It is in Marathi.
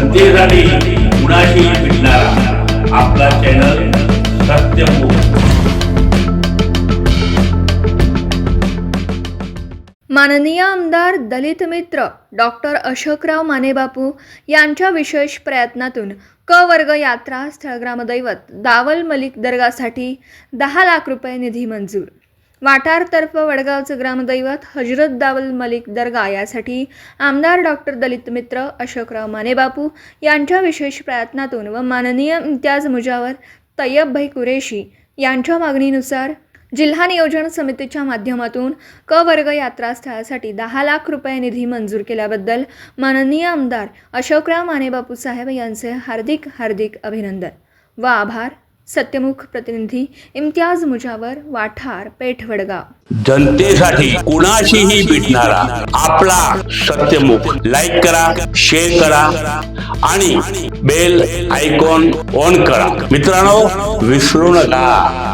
जनतेसाठी कुणाशी भेटणारा. आपला चॅनल सत्यमुख माननीय आमदार दलित मित्र डॉक्टर अशोकराव मानेबापू यांच्या विशेष प्रयत्नातून क वर्ग यात्रा स्थळ ग्रामदैवत दावल मलिक दर्गासाठी दहा लाख रुपये निधी मंजूर. वाठारतर्फ वडगावचं ग्रामदैवत हजरत दावल मलिक दर्गा यासाठी आमदार डॉक्टर दलित मित्र अशोकराव मानेबापू यांच्या विशेष प्रयत्नातून व माननीय इम्तियाज मुजावर तय्यबभाई कुरेशी यांच्या मागणीनुसार जिल्हा नियोजन समितीच्या माध्यमातून क वर्ग यात्रा स्थळासाठी दहा लाख रुपये निधी मंजूर केल्याबद्दल माननीय आमदार अशोकराव मानेबापू साहेब यांचे हार्दिक हार्दिक अभिनंदन व आभार. सत्यमुख प्रतिनिधी इम्तियाज मुजावर वाठार पेठ वडगाव. जनतेसाठी कुणाशीही भेटणारा आपला सत्यमुख. लाईक करा शेअर करा आणि बेल आयकॉन ऑन करा. मित्रांनो विसरू नका.